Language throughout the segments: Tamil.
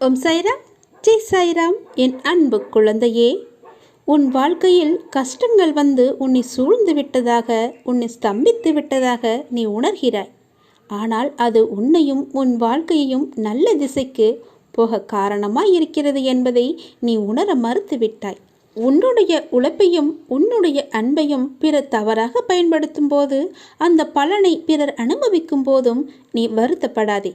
ஓம் சாய்ராம். ஜெய் சாய்ராம். என் அன்பு குழந்தையே உன் வாழ்க்கையில் கஷ்டங்கள் வந்து உன்னை சூழ்ந்து விட்டதாக உன்னை ஸ்தம்பித்து விட்டதாக நீ உணர்கிறாய். ஆனால் அது உன்னையும் உன் வாழ்க்கையையும் நல்ல திசைக்கு போக காரணமாக இருக்கிறது என்பதை நீ உணர மறுத்துவிட்டாய் உன்னுடைய உழைப்பையும் உன்னுடைய அன்பையும் பிறர் தவறாக பயன்படுத்தும் போது அந்த பலனை பிறர் அனுபவிக்கும் போதும் நீ வருத்தப்படாதே.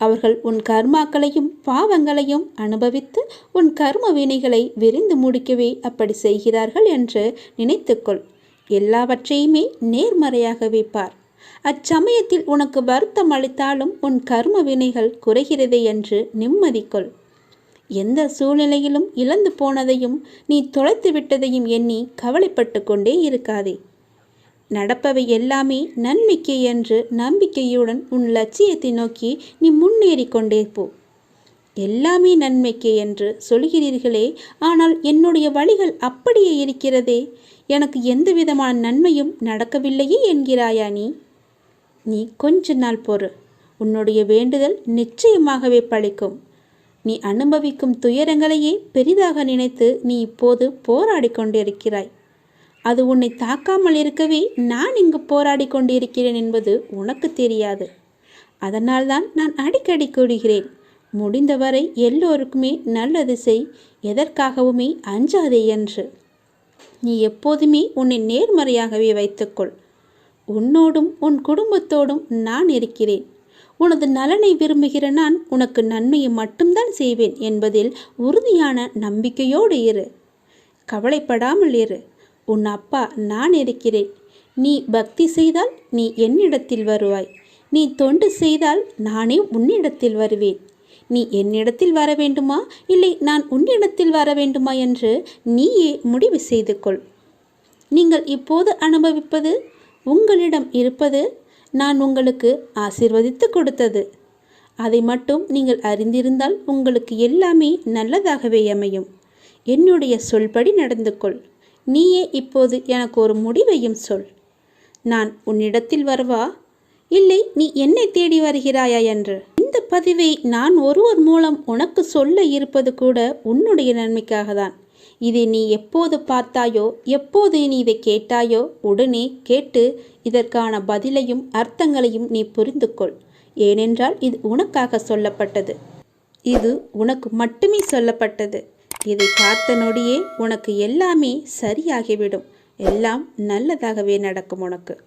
அவர்கள் உன் கர்மாக்களையும் பாவங்களையும் அனுபவித்து உன் கர்ம வினைகளை விரிந்து முடிக்கவே அப்படி செய்கிறார்கள் என்று நினைத்துக்கொள். எல்லாவற்றையுமே நேர்மறையாக வைப்பார் அச்சமயத்தில் உனக்கு வருத்தம் அளித்தாலும் உன் கர்ம வினைகள் குறைகிறதே என்று நிம்மதி கொள் எந்த சூழ்நிலையிலும் இழந்து போனதையும் நீ தொலைத்து விட்டதையும் எண்ணி கவலைப்பட்டு கொண்டே இருக்காதே. நடப்பவை எல்லாமே நன்மைக்கே என்று நம்பிக்கையுடன் உன் லட்சியத்தை நோக்கி நீ முன்னேறி கொண்டே போ. எல்லாமே நன்மைக்கே என்று சொல்கிறீர்களே ஆனால் என்னுடைய வழிகள் அப்படியே இருக்கிறதே. எனக்கு எந்த விதமான நன்மையும் நடக்கவில்லையே என்கிறாயா நீ? நீ கொஞ்ச நாள் பொறு. உன்னுடைய வேண்டுதல் நிச்சயமாகவே பழிக்கும். நீ அனுபவிக்கும் துயரங்களையே பெரிதாக நினைத்து நீ இப்போது போராடி கொண்டிருக்கிறாய். அது உன்னை தாக்காமல் இருக்கவே நான் இங்கு போராடி கொண்டிருக்கிறேன் என்பது உனக்கு தெரியாது. அதனால்தான் நான் அடிக்கடி கூறுகிறேன் முடிந்தவரை எல்லோருக்குமே நல்லது செய் எதற்காகவுமே அஞ்சாதே என்று. நீ எப்போதுமே உன்னை நேர்மறையாகவே வைத்துக்கொள். உன்னோடும் உன் குடும்பத்தோடும் நான் இருக்கிறேன். உனது நலனை விரும்புகிற நான் உனக்கு நன்மையை மட்டும்தான் செய்வேன் என்பதில் உறுதியான நம்பிக்கையோடு இரு. கவலைப்படாமல் இரு. உன் அப்பா நான் இருக்கிறேன். நீ பக்தி செய்தால் நீ என்னிடத்தில் வருவாய். நீ தொண்டு செய்தால் நானே உன்னிடத்தில் வருவேன். நீ என்னிடத்தில் வர வேண்டுமா? இல்லை நான் உன்னிடத்தில் வர வேண்டுமா என்று நீயே முடிவு செய்து கொள் நீங்கள் இப்போது அனுபவிப்பது உங்களிடம் இருப்பது நான் உங்களுக்கு ஆசிர்வதித்து கொடுத்தது. அதை மட்டும் நீங்கள் அறிந்திருந்தால் உங்களுக்கு எல்லாமே நல்லதாகவே அமையும். என்னுடைய சொல்படி நடந்து கொள் நீயே இப்போது எனக்கு ஒரு முடிவையும் சொல். நான் உன்னிடத்தில் வரவா? இல்லை நீ என்னை தேடி வருகிறாயா என்று. இந்த பதிவை நான் ஒருவர் மூலம் உனக்கு சொல்ல இருப்பது கூட உன்னுடைய நன்மைக்காக தான் இதை நீ எப்போது பார்த்தாயோ எப்போது நீ இதை கேட்டாயோ உடனே கேட்டு இதற்கான பதிலையும் அர்த்தங்களையும் நீ புரிந்து கொள் ஏனென்றால் இது உனக்காக சொல்லப்பட்டது. இது உனக்கு மட்டுமே சொல்லப்பட்டது. இதை பார்த்த நொடியே உனக்கு எல்லாமே சரியாகிவிடும். எல்லாம் நல்லதாகவே நடக்கும் உனக்கு.